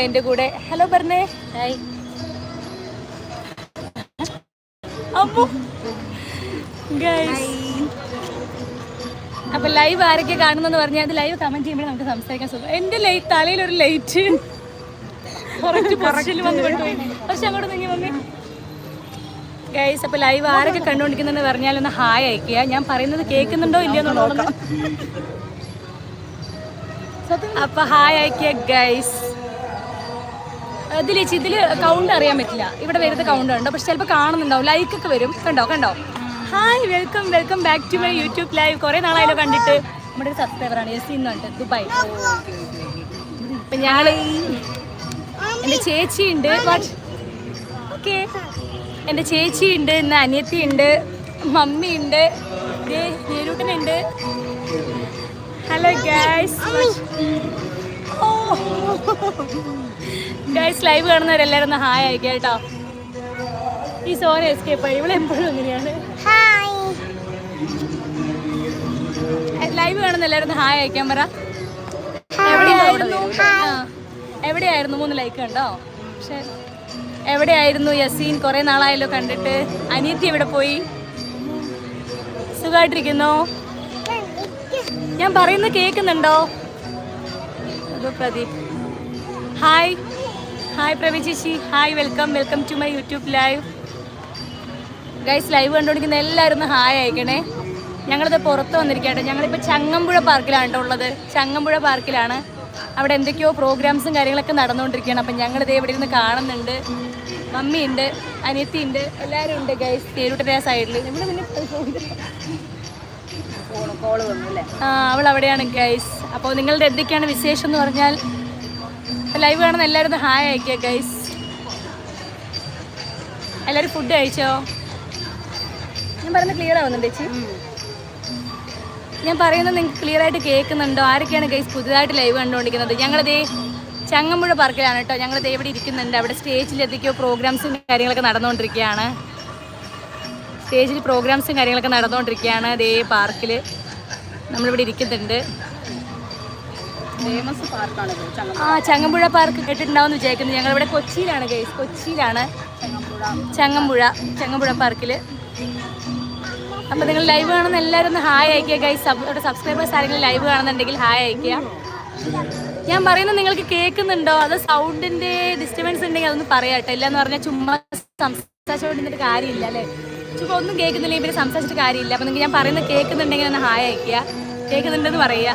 എന്റെ കൂടെ. ഹലോ പറഞ്ഞേ ഹായ് അപ്പൊ ലൈവ് ആരൊക്കെ കാണുന്നെന്ന് പറഞ്ഞാൽ അത് ലൈവ് കമന്റ് ചെയ്യുമ്പോൾ നമുക്ക് സംസാരിക്കാൻ സുഖം. എന്റെ ലൈറ്റ് തലയിൽ ഒരു ലൈറ്റ് പക്ഷെ അങ്ങോട്ട് നീങ്ങി മമ്മി ഗൈസ് അപ്പൊ ലൈവ് ആരൊക്കെ കണ്ടുകൊണ്ടിരിക്കുന്നെന്ന് പറഞ്ഞാൽ ഒന്ന് ഹായ് അയക്കുക ഞാൻ പറയുന്നത് കേൾക്കുന്നുണ്ടോ ഇല്ലയോ നോക്കാം. അപ്പൊ ഹായ് അയക്കുക ഗൈസ് ഇതിൽ ഇതിൽ കൗണ്ട് അറിയാൻ പറ്റില്ല. ഇവിടെ വരുന്ന കൗണ്ട് ഉണ്ട് പക്ഷെ ചിലപ്പോൾ കാണുന്നുണ്ടാവും. ലൈക്ക് ഒക്കെ വരും. കണ്ടോ? കണ്ടോ? Hi welcome welcome back to my YouTube live കുറേ നാളായാലും കണ്ടിട്ട്. നമ്മുടെ ഒരു സബ്സ്ക്രൈബറാണ് സിന്ന് പറഞ്ഞിട്ട്. ദുബായ് അപ്പം എന്റെ ചേച്ചി ഉണ്ട്. ഓക്കെ എന്റെ ചേച്ചി ഉണ്ട് ഇന്ന് അനിയത്തി ഉണ്ട് മമ്മി ഉണ്ട് ഹലോ ഓ ഗൈസ് ലൈവ് കാണുന്നവരെല്ലാവരും ഒന്ന് ഹായ് അയക്കുക കേട്ടോ. ഈ സോന എസ്കേപ്പ് ആയി ഇവിടെ എപ്പോഴും അങ്ങനെയാണ് ലൈവ് കാണുന്ന എല്ലാവരും ഒന്ന് ഹായ് അയക്കാൻ പറ. എവിടെയായിരുന്നു? മൂന്ന് ലൈക്ക് കണ്ടോ പക്ഷെ എവിടെയായിരുന്നു യസീൻ കുറെ നാളായല്ലോ കണ്ടിട്ട്. അനിയത്തി എവിടെ പോയി? സുഖമായിട്ടിരിക്കുന്നോ? ഞാൻ പറയുന്നത് കേൾക്കുന്നുണ്ടോ? അതോ പ്രദീപ്. ഹായ്. ഹായ് പ്രവി ചേച്ചി. Hi welcome. Welcome to my YouTube live. Guys live കണ്ടുകൊണ്ടിരിക്കുന്ന എല്ലാവരും ഒന്ന് ഹായ് അയക്കണേ. ഞങ്ങളിത് പുറത്ത് വന്നിരിക്കട്ടെ ഞങ്ങളിപ്പോൾ ചങ്ങമ്പുഴ പാർക്കിലാണ് കേട്ടോ ഉള്ളത്. ചങ്ങമ്പുഴ പാർക്കിലാണ്. അവിടെ എന്തൊക്കെയോ പ്രോഗ്രാംസും കാര്യങ്ങളൊക്കെ നടന്നുകൊണ്ടിരിക്കുകയാണ്. അപ്പം ഞങ്ങളിത് ഇവിടെ നിന്ന് കാണുന്നുണ്ട്. മമ്മിയുണ്ട് അനിയത്തിയുണ്ട് എല്ലാവരും ഉണ്ട് ഗൈസ്. തേരൂട്ടന്റെ ആ സൈഡിൽ നമ്മുടെ പിന്നെ കോൾ വന്നു അല്ലേ ആ അവൾ അവിടെയാണ് ഗൈസ് അപ്പോൾ നിങ്ങളുടെ എന്തൊക്കെയാണ് വിശേഷം എന്ന് പറഞ്ഞാൽ ലൈവ് കാണുന്ന എല്ലാവരും ഒന്ന് ഹായ് അയക്കുക ഗൈസ് എല്ലാവരും ഫുഡ് കഴിച്ചോ? ഞാൻ പറയുന്നത് ക്ലിയർ ആവുന്നുണ്ട് ചേച്ചി. ഞാൻ പറയുന്നത് നിങ്ങൾക്ക് ക്ലിയർ ആയിട്ട് കേൾക്കുന്നുണ്ടോ? ആരൊക്കെയാണ് ഗൈസ് പുതുതായിട്ട് ലൈവ് കണ്ടുകൊണ്ടിരിക്കുന്നത്? ഞങ്ങളതേ ചങ്ങമ്പുഴ പാർക്കിലാണ് കേട്ടോ. ഞങ്ങളിത് എവിടെ ഇരിക്കുന്നുണ്ട്. അവിടെ സ്റ്റേജിൽ എന്തൊക്കെയോ പ്രോഗ്രാംസും കാര്യങ്ങളൊക്കെ നടന്നുകൊണ്ടിരിക്കുകയാണ്. സ്റ്റേജിൽ പ്രോഗ്രാംസും കാര്യങ്ങളൊക്കെ നടന്നുകൊണ്ടിരിക്കുകയാണ്. ദേ പാർക്കിൽ നമ്മളിവിടെ ഇരിക്കുന്നുണ്ട്. ആ ചങ്ങമ്പുഴ പാർക്ക് കേട്ടിട്ടുണ്ടാവുമെന്ന് വിചാരിക്കുന്നു. ഞങ്ങളിവിടെ കൊച്ചിയിലാണ് ഗൈസ് കൊച്ചിയിലാണ്. ചങ്ങമ്പുഴ. ചങ്ങമ്പുഴ പാർക്കിൽ അപ്പോൾ നിങ്ങൾ ലൈവ് കാണുന്ന എല്ലാവരും ഒന്ന് ഹായ് അയക്കുക ഗൈസ് അവിടെ സബ്സ്ക്രൈബേഴ്സ് ആരെങ്കിലും ലൈവ് കാണുന്നുണ്ടെങ്കിൽ ഹായ് അയക്കുക ഞാൻ പറയുന്നത് നിങ്ങൾക്ക് കേൾക്കുന്നുണ്ടോ? അത് സൗണ്ടിന്റെ ഡിസ്റ്റർബൻസ് ഉണ്ടെങ്കിൽ അതൊന്ന് പറയാട്ടോ ഇല്ലാന്ന് പറഞ്ഞാൽ ചുമ്മാ സംസാരിച്ചുകൊണ്ടിരുന്നിട്ട് കാര്യമില്ല അല്ലേ? ചുമ്മാ ഒന്നും കേൾക്കുന്നില്ല ഇവർ സംസാരിച്ചിട്ട് കാര്യമില്ല. അപ്പോൾ നിങ്ങൾക്ക് ഞാൻ പറയുന്നത് കേൾക്കുന്നുണ്ടെങ്കിൽ ഒന്ന് ഹായ് അയക്കുക കേൾക്കുന്നുണ്ടെന്ന് പറയുക.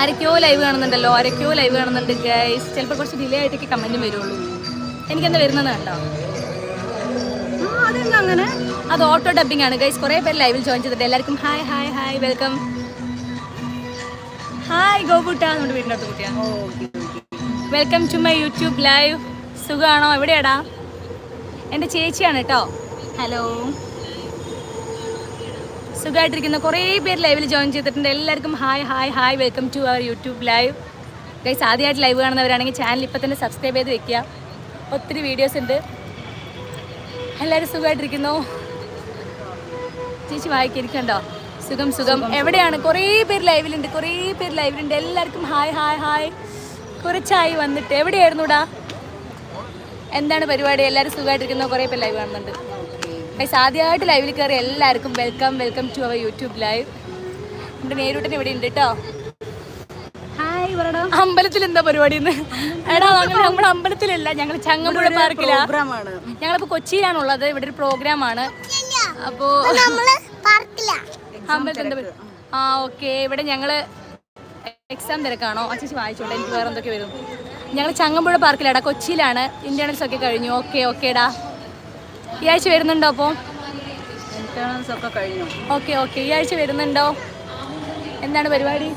ആരൊക്കെയോ ലൈവ് കാണുന്നുണ്ടല്ലോ ആരൊക്കെയോ ലൈവ് കാണുന്നുണ്ട് ഗൈസ് ചിലപ്പോൾ കുറച്ച് ഡിലേ ആയിട്ടൊക്കെ കമന്റും വരുള്ളൂ. എനിക്കെന്താ വരുന്നത് കണ്ടോ? അതെന്താ അങ്ങനെ? അത് ഓട്ടോ ഡബിംഗ് ആണ്. ഗൈസ് കുറേ പേര് ലൈവിൽ ജോയിൻ ചെയ്തിട്ട് എല്ലാവർക്കും hi hi hi welcome hi ഗോപുട്ട. നമ്മുടെ വീടിന്റെ അടുത്ത് കുട്ടിയാണ് welcome to my YouTube live സുഖമാണോ എവിടെയാടാ? എന്റെ ചേച്ചിയാണ് കേട്ടോ. ഹലോ സുഖമായിട്ടിരിക്കുന്ന കുറേ പേര് ലൈവിൽ ജോയിൻ ചെയ്തിട്ടുണ്ട്. എല്ലാവർക്കും hi hi hi welcome to our YouTube live guys ആദ്യമായിട്ട് ലൈവ് കാണുന്നവരാണെങ്കിൽ ചാനൽ ഇപ്പം തന്നെ സബ്സ്ക്രൈബ് ചെയ്ത് വെക്കുക. ഒത്തിരി വീഡിയോസ് ഉണ്ട്. എല്ലാവരും സുഖമായിട്ടിരിക്കുന്നു ചേച്ചി വായിക്കിരിക്കണ്ടോ? സുഖം സുഖം. എവിടെയാണ്? കുറേ പേര് ലൈവിലുണ്ട് കുറേ പേര് ലൈവിലുണ്ട് എല്ലാവർക്കും ഹായ് ഹായ് ഹായ് കുറച്ചായി വന്നിട്ട്. എവിടെയായിരുന്നുടാ? എന്താണ് പരിപാടി? എല്ലാവരും സുഖമായിട്ടിരിക്കുന്ന കുറേ പേര് ലൈവ് കാണുന്നുണ്ട്. ഗൈസ് ആദ്യമായിട്ട് ലൈവിൽ കയറി എല്ലാവർക്കും welcome welcome to our YouTube live എന്റെ നേരൂട്ടൻ ഇവിടെ ഉണ്ട് കേട്ടോ അമ്പലത്തിൽ എന്താ പരിപാടി എടാ ഞങ്ങൾ നമ്മുടെ അമ്പലത്തിലല്ല ഞങ്ങൾ ചങ്ങമ്പുഴ പാർക്കിലാ ഞങ്ങളിപ്പോ കൊച്ചിയിലാണ് ഉള്ളത് ഇവിടെ ഒരു പ്രോഗ്രാം ആണ്. അപ്പോ ആ ഓക്കെ ഇവിടെ ഞങ്ങൾ എക്സാം തിരക്കാണോ? അച്ഛൻ വായിച്ചോട്ടെ എനിക്ക് വേറെ എന്തൊക്കെ വരും ഞങ്ങൾ ചങ്ങമ്പുഴ പാർക്കിലാടാ. കൊച്ചിയിലാണ് ഇന്റേണൽസ് ഒക്കെ കഴിഞ്ഞു. ഓക്കെ ഓക്കേടാ. ഈ ആഴ്ച വരുന്നുണ്ടോ അപ്പോൾ ഇന്റേണൽസ് ഒക്കെ കഴിഞ്ഞു. Okay okay. ഈ ആഴ്ച വരുന്നുണ്ടോ? എന്താണ് പരിപാടി?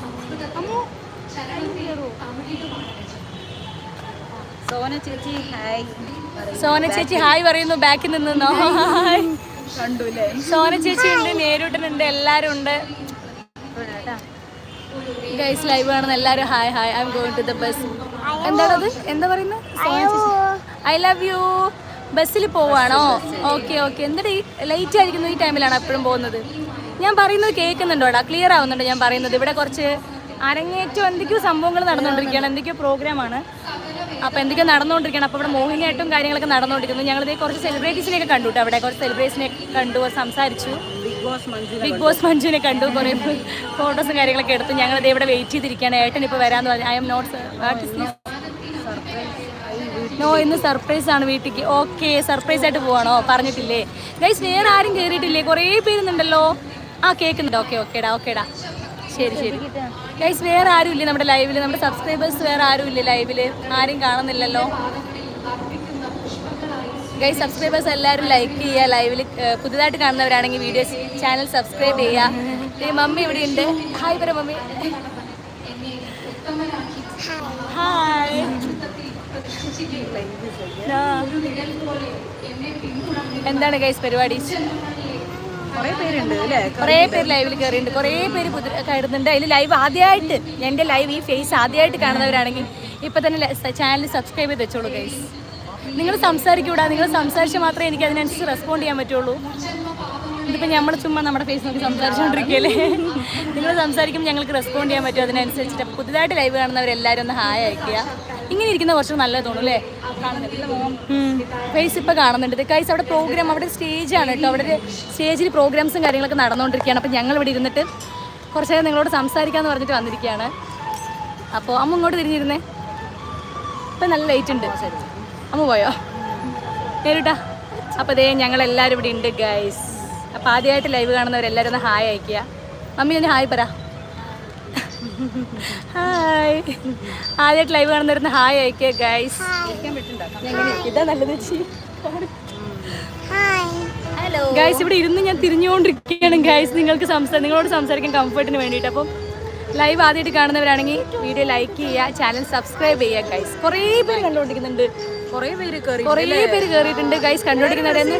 സോന ചേച്ചി ഹായ്. സോന ചേച്ചി ഹായ് പറയുന്നു. ബാക്കിൽ നിന്നോ സോന ചേച്ചി ഉണ്ട് നേരൂട്ടനുണ്ട് എല്ലാരും ഉണ്ട്. ഗൈസ് ലൈവ് ആണെന്ന് എല്ലാരും hi hi. I'm going to the bus എന്താണത്? എന്താ പറയുന്നത് ഐ ലവ് യു. ബസ്സിൽ പോവാണോ? Okay okay. എന്താ ലേറ്റ് ആയിരിക്കുന്നു ഈ ടൈമിലാണ് എപ്പോഴും പോകുന്നത്? ഞാൻ പറയുന്നത് കേൾക്കുന്നുണ്ടോടാ? ക്ലിയർ ആവുന്നുണ്ടോ ഞാൻ പറയുന്നത്? ഇവിടെ കുറച്ച് അരങ്ങേറ്റം എന്തൊക്കെയോ സംഭവങ്ങൾ നടന്നുകൊണ്ടിരിക്കുകയാണ്. എന്തൊക്കെയോ പ്രോഗ്രാമാണ് അപ്പോൾ എന്തൊക്കെയോ നടന്നുകൊണ്ടിരിക്കുകയാണ്. അപ്പോൾ ഇവിടെ മോഹിനിയായിട്ടും കാര്യങ്ങളൊക്കെ നടന്നുകൊണ്ടിരിക്കുന്നു. ഞങ്ങളിതേ കുറച്ച് സെലിബ്രിറ്റീസിനെയൊക്കെ കണ്ടു കേട്ടോ അവിടെ. കുറച്ച് സെലിബ്രിറ്റീസിനെ കണ്ടു സംസാരിച്ചു. Big boss Manju big boss മഞ്ജുവിനെ കണ്ടു. കുറേ ഫോട്ടോസും കാര്യങ്ങളൊക്കെ എടുത്തു ഞങ്ങളിത് ഇവിടെ വെയിറ്റ് ചെയ്തിരിക്കുകയാണ്. ഏട്ടൻ ഇപ്പോൾ വരാമെന്ന് പറഞ്ഞു. ഐ എം നോട്ട് നോ ഇന്ന് സർപ്രൈസ് ആണ് വീട്ടിലേക്ക് ഓക്കെ സർപ്രൈസ് ആയിട്ട് പോവാണോ? പറഞ്ഞിട്ടില്ലേ? ഗൈസ് വേറെ ആരും കയറിയിട്ടില്ലേ കുറേ പേരുന്നുണ്ടല്ലോ. ആ കേൾക്കുന്നുണ്ട് ഓക്കെ ഓക്കേടാ ഓക്കേടാ ശരി ശരി. ഗൈസ് വേറെ ആരും ഇല്ലേ നമ്മുടെ ലൈവിൽ നമ്മുടെ സബ്സ്ക്രൈബേഴ്സ് വേറെ ആരും ഇല്ലേ ലൈവിൽ ആരും കാണുന്നില്ലല്ലോ. ഗൈസ് സബ്സ്ക്രൈബേഴ്സ് എല്ലാവരും ലൈക്ക് ചെയ്യുക ലൈവിൽ പുതുതായിട്ട് കാണുന്നവരാണെങ്കിൽ വീഡിയോസ് ചാനൽ സബ്സ്ക്രൈബ് ചെയ്യുക. മമ്മി ഇവിടെ ഉണ്ട് ഹായ് പറ മമ്മി. ഹായ് എന്താണ് ഗൈസ് പരിപാടി? കുറേ പേര് ലൈവിൽ കയറിയിട്ടുണ്ട് കുറേ പേര് കയറുന്നുണ്ട്. അതിൽ ലൈവ് ആദ്യമായിട്ട് എന്റെ ലൈവ് ഈ ഫേസ് ആദ്യമായിട്ട് കാണുന്നവരാണെങ്കിൽ ഇപ്പം തന്നെ ചാനൽ സബ്സ്ക്രൈബ് ചെയ്ത് വെച്ചോളൂ ഗൈസ് നിങ്ങൾ സംസാരിക്കൂടാ. നിങ്ങൾ സംസാരിച്ച് മാത്രമേ എനിക്ക് അതിനനുസരിച്ച് റെസ്പോണ്ട് ചെയ്യാൻ പറ്റുള്ളൂ. ഇതിപ്പോൾ നമ്മൾ ചുമ്മാ നമ്മുടെ ഫേസ് നോക്കി സംസാരിച്ചുകൊണ്ടിരിക്കുകയല്ലേ നിങ്ങൾ സംസാരിക്കുമ്പോൾ ഞങ്ങൾക്ക് റെസ്പോണ്ട് ചെയ്യാൻ പറ്റും. അതിനനുസരിച്ചിട്ട്. പുതുതായിട്ട് ലൈവ് കാണുന്നവരെല്ലാവരും ഒന്ന് ഹായ് അയക്കുക ഇങ്ങനെ ഇരിക്കുന്ന കുറച്ച് നല്ലത് തോന്നും അല്ലേ? ഫേസ് ഇപ്പോൾ കാണുന്നുണ്ട്. കൈസ് അവിടെ പ്രോഗ്രാം അവിടെ സ്റ്റേജ് ആണ് കേട്ടോ. അവിടെ സ്റ്റേജിൽ പ്രോഗ്രാംസും കാര്യങ്ങളൊക്കെ നടന്നുകൊണ്ടിരിക്കുകയാണ്. അപ്പോൾ ഞങ്ങൾ ഇവിടെ ഇരുന്നിട്ട് കുറച്ച് നേരം നിങ്ങളോട് സംസാരിക്കാമെന്ന് പറഞ്ഞിട്ട് വന്നിരിക്കുകയാണ്. അപ്പോൾ അമ്മ ഇങ്ങോട്ട് തിരിഞ്ഞിരുന്നേ. ഇപ്പം നല്ല ലൈറ്റ് ഉണ്ട്. അമ്മ പോയോ? നേരിട്ടാ. അപ്പോൾ അതേ ഞങ്ങളെല്ലാവരും ഇവിടെ ഉണ്ട് ഗൈസ് അപ്പോൾ ആദ്യമായിട്ട് ലൈവ് കാണുന്നവരെല്ലാവരും ഒന്ന് ഹായ് അയക്കുക മമ്മി ഒന്ന് ഹായ് പറ. ഹായ് ആദ്യമായിട്ട് ലൈവ് കാണുന്നിരുന്ന ഹായ് ഐക്കെ ഗൈസ് ഇതാ നല്ലത് ഹലോ ഗൈസ് ഇവിടെ ഇരുന്ന് ഞാൻ തിരിഞ്ഞുകൊണ്ടിരിക്കുകയാണ് ഗൈസ് നിങ്ങൾക്ക് സംസാരം നിങ്ങളോട് സംസാരിക്കാൻ കംഫർട്ടിന് വേണ്ടിയിട്ട്. അപ്പം ലൈവ് ആദ്യമായിട്ട് കാണുന്നവരാണെങ്കിൽ വീഡിയോ ലൈക്ക് ചെയ്യുക ചാനൽ സബ്സ്ക്രൈബ് ചെയ്യുക ഗൈസ് കുറേ പേര് കണ്ടുകൊണ്ടിരിക്കുന്നുണ്ട്. കുറേ പേര് കയറി കുറേ പേര് കയറിയിട്ടുണ്ട് ഗൈസ് കണ്ടുകൊണ്ടിരിക്കുന്നവരെന്ന്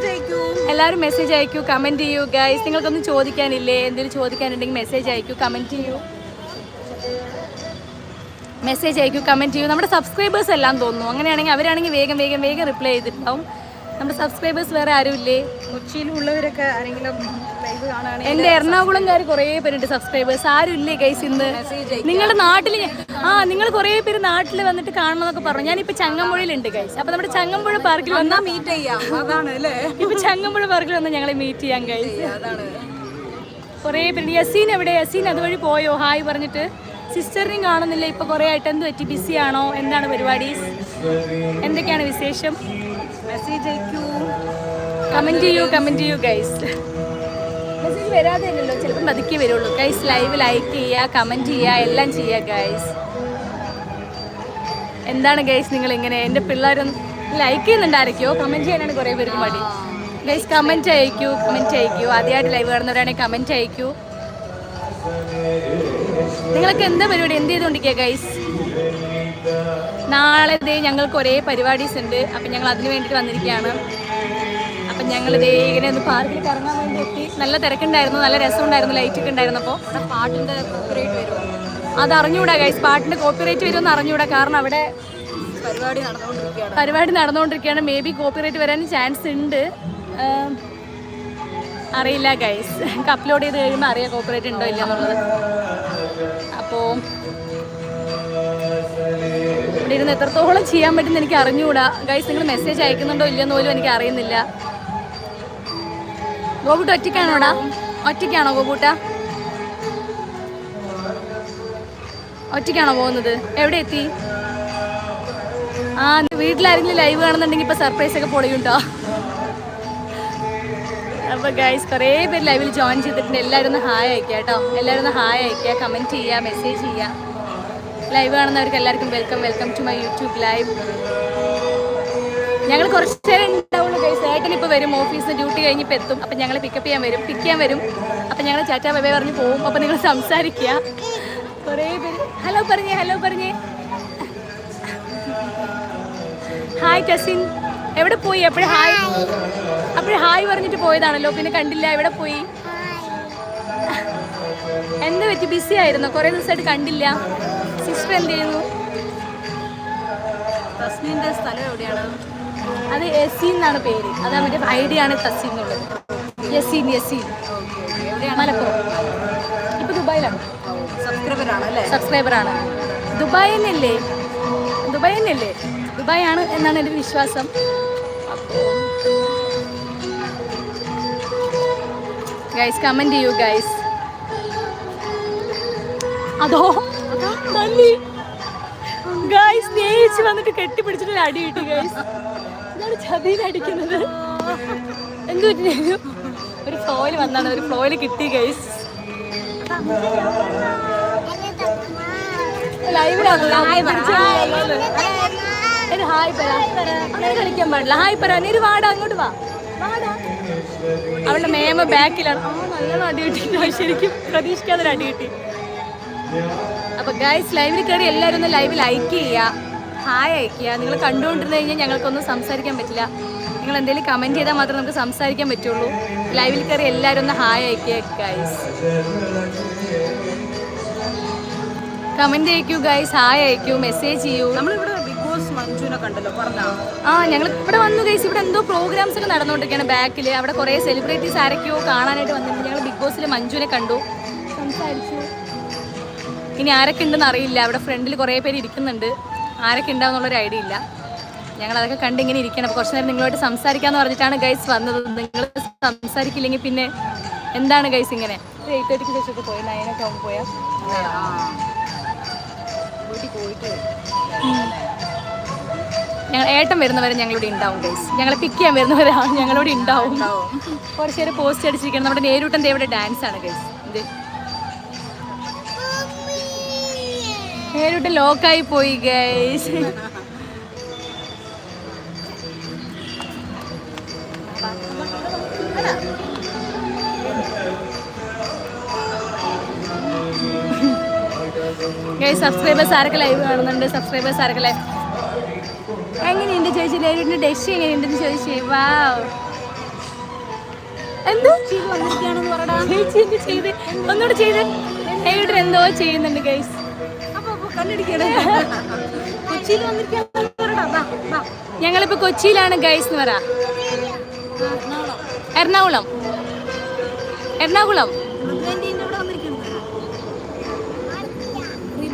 എല്ലാവരും മെസ്സേജ് അയക്കൂ കമന്റ് ചെയ്യൂ ഗൈസ് നിങ്ങൾക്കൊന്നും ചോദിക്കാനില്ലേ? എന്തെങ്കിലും ചോദിക്കാനുണ്ടെങ്കിൽ മെസ്സേജ് അയക്കൂ കമന്റ് ചെയ്യൂ. മെസ്സേജ് അയക്കൂ കമന്റ് ചെയ്യൂ. നമ്മുടെ സബ്സ്ക്രൈബേഴ്സ് എല്ലാം തോന്നുന്നു. അങ്ങനെയാണെങ്കിൽ അവരാണെങ്കിൽ വേഗം വേഗം വേഗം റിപ്ലൈ ചെയ്തിട്ടുണ്ടാവും. നമ്മുടെ സബ്സ്ക്രൈബേഴ്സ് വേറെ ആരുമില്ലേ? കൊച്ചിയിലുള്ളവരൊക്കെ ആരെങ്കിലും എന്റെ എറണാകുളംകാർ കുറേ പേരുണ്ട് സബ്സ്ക്രൈബേഴ്സ് ആരും ഇല്ലേ ഗൈസ് ഇന്ന് നിങ്ങളുടെ നാട്ടിൽ ആ നിങ്ങൾ കുറേ പേര് നാട്ടിൽ വന്നിട്ട് കാണണമെന്നൊക്കെ പറഞ്ഞു. ഞാനിപ്പോ ചങ്ങമ്പുഴയിലുണ്ട് ഗൈസ് അപ്പൊ നമ്മുടെ ചങ്ങമ്പുഴ പാർക്കിൽ വന്നാ മീറ്റ് ചെയ്യാം. ഇപ്പൊ ചങ്ങമ്പുഴ പാർക്കിൽ വന്ന് ഞങ്ങളെ മീറ്റ് ചെയ്യാം ഗൈസ് കുറേ പേര് യസീൻ എവിടെ? യസീൻ അതുവഴി പോയോ? ഹായ് പറഞ്ഞിട്ട്. സിസ്റ്ററിനെയും കാണുന്നില്ല. ഇപ്പൊ കുറേ ആയിട്ട് എന്ത് പറ്റി? ബിസി ആണോ എന്താണ് പരിപാടി? എന്തൊക്കെയാണ് വിശേഷം? മെസ്സേജ് അയക്കൂ. കമന്റ് ചെയ്യൂ കമന്റ് ചെയ്യൂ ഗൈസ് മെസ്സേജ് വരാതെ അല്ലല്ലോ ചിലപ്പം പതുക്കെ വരുള്ളൂ. ഗൈസ് ലൈവ് ലൈക്ക് ചെയ്യുക കമന്റ് ചെയ്യുക എല്ലാം ചെയ്യുക ഗൈസ് എന്താണ് ഗൈസ് നിങ്ങൾ ഇങ്ങനെ എന്റെ പിള്ളേരും ലൈക്ക് ചെയ്യുന്നുണ്ടായിരിക്കോ കമന്റ് ചെയ്യാനാണ് കുറേ പേർക്ക് മടി. ഗൈസ് കമന്റ് അയക്കൂ കമന്റ് അയക്കൂ. ആദ്യമായിട്ട് ലൈവ് കാണുന്നവരാണെങ്കിൽ കമന്റ് അയക്കൂ. നിങ്ങളൊക്കെ എന്താ പരിപാടി? എന്ത് ചെയ്തുകൊണ്ടിരിക്കുക ഗൈസ് നാളെ ദേ ഞങ്ങൾക്ക് ഒരേ പരിപാടീസ് ഉണ്ട്. അപ്പം ഞങ്ങൾ അതിന് വേണ്ടിയിട്ട് വന്നിരിക്കുകയാണ്. അപ്പം ഞങ്ങൾ ദേ ഇങ്ങനെ ഒന്ന് പാർക്കിൽ കറങ്ങാൻ വേണ്ടി എത്തി. നല്ല തിരക്കുണ്ടായിരുന്നു. നല്ല രസമുണ്ടായിരുന്നു. ലൈറ്റ് ഉണ്ടായിരുന്നപ്പോൾ ഉണ്ടായിരുന്നു. അപ്പോൾ പാട്ടിന്റെ കോപ്പറേറ്റ് വരും അത് അറിഞ്ഞുകൂടാ ഗൈസ് പാട്ടിന്റെ കോപ്പിറൈറ്റ് വരുമെന്ന് അറിഞ്ഞുകൂടാ കാരണം അവിടെ പരിപാടി നടന്നുകൊണ്ടിരിക്കുകയാണ്. പരിപാടി നടന്നുകൊണ്ടിരിക്കുകയാണ്. മേ ബി കോപ്പിറൈറ്റ് വരാൻ ചാൻസ് ഉണ്ട്. അറിയില്ല ഗൈസ് അപ്ലോഡ് ചെയ്ത് കഴിയുമ്പോൾ അറിയാം കോപ്പറേറ്റ് ഉണ്ടോ ഇല്ല എന്നുള്ളത്. അപ്പോൾ ഇവിടെ ഇരുന്ന് എത്രത്തോളം ചെയ്യാൻ പറ്റുന്ന എനിക്ക് അറിഞ്ഞുകൂടാ. ഗൈസ് നിങ്ങൾ മെസ്സേജ് അയക്കുന്നുണ്ടോ ഇല്ലെന്ന് പോലും എനിക്ക് അറിയുന്നില്ല. ഗോപൂട്ട ഒറ്റയ്ക്കാണോടാ? ഒറ്റയ്ക്കാണോ ഗോപൂട്ട? ഒറ്റയ്ക്കാണോ പോകുന്നത്? എവിടെ എത്തി? ആ വീട്ടിലാരെങ്കിലും ലൈവ് കാണുന്നുണ്ടെങ്കിൽ ഇപ്പൊ സർപ്രൈസ് ഒക്കെ പൊളിയുണ്ടോ അപ്പൊ ഗൈസ് കുറേ പേര് ലൈവിൽ ജോയിൻ ചെയ്തിട്ടുണ്ട്. എല്ലാവരും ഒന്ന് ഹായ് അയക്കുക കേട്ടോ എല്ലാവരും ഒന്ന് ഹായ് അയക്കുക കമന്റ് ചെയ്യുക മെസ്സേജ് ചെയ്യുക ലൈവ് കാണുന്നവർക്ക് എല്ലാവർക്കും welcome welcome to my YouTube live ഞങ്ങൾ കുറച്ച് നേരം ഉണ്ടാവുള്ളൂ ഗൈസ് ഏട്ടൻ ഇപ്പോൾ വരും ഓഫീസിൽ ഡ്യൂട്ടി കഴിഞ്ഞിപ്പോൾ എത്തും. അപ്പം ഞങ്ങൾ പിക്കപ്പ് ചെയ്യാൻ വരും പിക്ക് ചെയ്യാൻ വരും. അപ്പം ഞങ്ങൾ ചാറ്റാ ബൈ പറഞ്ഞ് പോവും അപ്പം നിങ്ങൾ സംസാരിക്കുക കുറേ പേര്. ഹലോ പറഞ്ഞേ ഹലോ പറഞ്ഞേ. ഹായ് ടസിൻ എവിടെ പോയി? എപ്പോഴും ഹായ്. അപ്പോഴും ഹായ് പറഞ്ഞിട്ട് പോയതാണല്ലോ. പിന്നെ കണ്ടില്ല എവിടെ പോയി? എന്ത് പറ്റി? ബിസി ആയിരുന്നു? കുറെ ദിവസമായിട്ട് കണ്ടില്ല. സിസ്റ്റർ എന്ത് ചെയ്യുന്നു? തസ്മിന്റെ സ്ഥലം എവിടെയാണ്? അത് യസീൻ എന്നാണ് പേര്. അതാ മറ്റേ ഐഡിയ ആണ് തസ്സി എന്നുള്ളത്. യസീൻ യസീൻ. മലപ്പുറം. ഇപ്പൊ ദുബായിലാണ്. സബ്സ്ക്രൈബറാണ് സബ്സ്ക്രൈബർ ആണ് അല്ലേ? സബ്സ്ക്രൈബറാണ്. ദുബായ് തന്നെയല്ലേ ദുബായ് ദുബായ് ആണ് എന്നാണ് എന്റെ വിശ്വാസം. ഗൈസ് കമന്റ് ചെയ്യൂ ഗൈസ് അതോ? നന്ദി. ഗൈസ് സ്നേഹിച്ച് വന്നിട്ട് കെട്ടിപ്പിടിച്ചിട്ട് അടി കിട്ടി ഗൈസ് ഇതാണ് ചതിയിൽ അടിക്കുന്നത്. എന്തു പറ്റി? ഒരു ഫ്ലോയിൽ വന്നാണ് ഒരു ഫ്ലോയിൽ കിട്ടി ഗൈസ് ലൈവിലാണല്ലോ ഒരു ഹായ് പറ. അങ്ങനെ കളിക്കാൻ പാടില്ല. ഹായ് പറ. നീ വാടാ അങ്ങോട്ട് വാ. അവളുടെ മേമ ബാക്കിലാണ്. ആ നല്ലോണം അടി കിട്ടി ശരിക്കും പ്രതീക്ഷിക്കാതെ അടി കിട്ടി. അപ്പൊ ഗൈസ് ലൈവിൽ കയറി എല്ലാവരും ഒന്ന് ലൈവ് ലൈക്ക് ചെയ്യുക. ഹായ് അയക്കുക നിങ്ങൾ കണ്ടുകൊണ്ടിരുന്ന് കഴിഞ്ഞാൽ ഞങ്ങൾക്കൊന്നും സംസാരിക്കാൻ പറ്റില്ല. നിങ്ങൾ എന്തെങ്കിലും കമന്റ് ചെയ്താൽ മാത്രമേ നമുക്ക് സംസാരിക്കാൻ പറ്റുള്ളൂ. ലൈവിൽ കയറി എല്ലാവരും ഒന്ന് ഹായ് അയക്കുക ഗൈസ് കമന്റ് അയക്കൂ ഗൈസ് ഹായ് അയക്കൂ മെസ്സേജ് ചെയ്യൂ. നമ്മളിവിടെ ആ ഞങ്ങൾ ഇവിടെ വന്നു ഗൈസ് ഇവിടെ എന്തോ പ്രോഗ്രാംസ് ഒക്കെ നടന്നുകൊണ്ടിരിക്കുകയാണ് ബാക്കിൽ അവിടെ കുറേ സെലിബ്രിറ്റീസ് ആരൊക്കെയോ കാണാനായിട്ട് വന്നിട്ടുണ്ട്. ഞങ്ങൾ ബിഗ് ബോസിൽ മഞ്ജുവിനെ കണ്ടു. സംസാരിച്ചു. ഇനി ആരൊക്കെ ഉണ്ടെന്ന് അറിയില്ല. അവിടെ ഫ്രണ്ടിൽ കുറേ പേര് ഇരിക്കുന്നുണ്ട്. ആരൊക്കെ ഉണ്ടാവുന്നുള്ളൊരു ഐഡിയ ഇല്ല. ഞങ്ങൾ അതൊക്കെ കണ്ട് ഇങ്ങനെ ഇരിക്കണം അപ്പോൾ കുറച്ച് നേരം നിങ്ങളുമായിട്ട് സംസാരിക്കാന്ന് പറഞ്ഞിട്ടാണ് ഗൈസ് വന്നത്. നിങ്ങൾ സംസാരിക്കില്ലെങ്കിൽ പിന്നെ എന്താണ് ഗൈസ് ഇങ്ങനെ? എയ്റ്റ് തേർട്ടിക്ക് ശേഷമൊക്കെ പോയി. നയനൊക്കെ ആകുമ്പോൾ പോയാൽ വീട്ടിൽ പോയിട്ട് ഞങ്ങൾ ഏട്ടൻ വരുന്നവരെ ഞങ്ങളിവിടെ ഉണ്ടാവും ഗൈസ് ഞങ്ങളെ പിക്ക് ചെയ്യാൻ വരുന്നവരെ ഞങ്ങളിവിടെ ഉണ്ടാവും. കുറച്ച് നേരം പോസ്റ്റ് അടിച്ചിരിക്കണം നമ്മുടെ നേരൂട്ടൻ ദേവിടെ ഡാൻസ് ആണ് ഗൈസ് ഇത് ലോക്കായി പോയി ഗൈസ് ഗൈസ് സബ്സ്ക്രൈബേഴ്സ് ആരൊക്കെ ലൈവ് കാണുന്നുണ്ട്? സബ്സ്ക്രൈബേഴ്സ് ആരൊക്കെ ലൈവ് എങ്ങനെയുണ്ട് ചേച്ചി? ലേഡിന്റെ ഡഷ് എങ്ങനെയുണ്ടെന്ന് ചോദിച്ചേ. വാവ്. എന്ത്? ചേച്ചി എന്ത് ചെയ്ത്? ഒന്നുകൂടെ ചെയ്ത്. ലേഡിന് എന്തോ ചെയ്യുന്നുണ്ട് ഗൈസ് ഞങ്ങളിപ്പോ കൊച്ചിയിലാണ് ഗൈസ് എന്ന് പറ. എറണാകുളം. എറണാകുളം. ഇവിടെ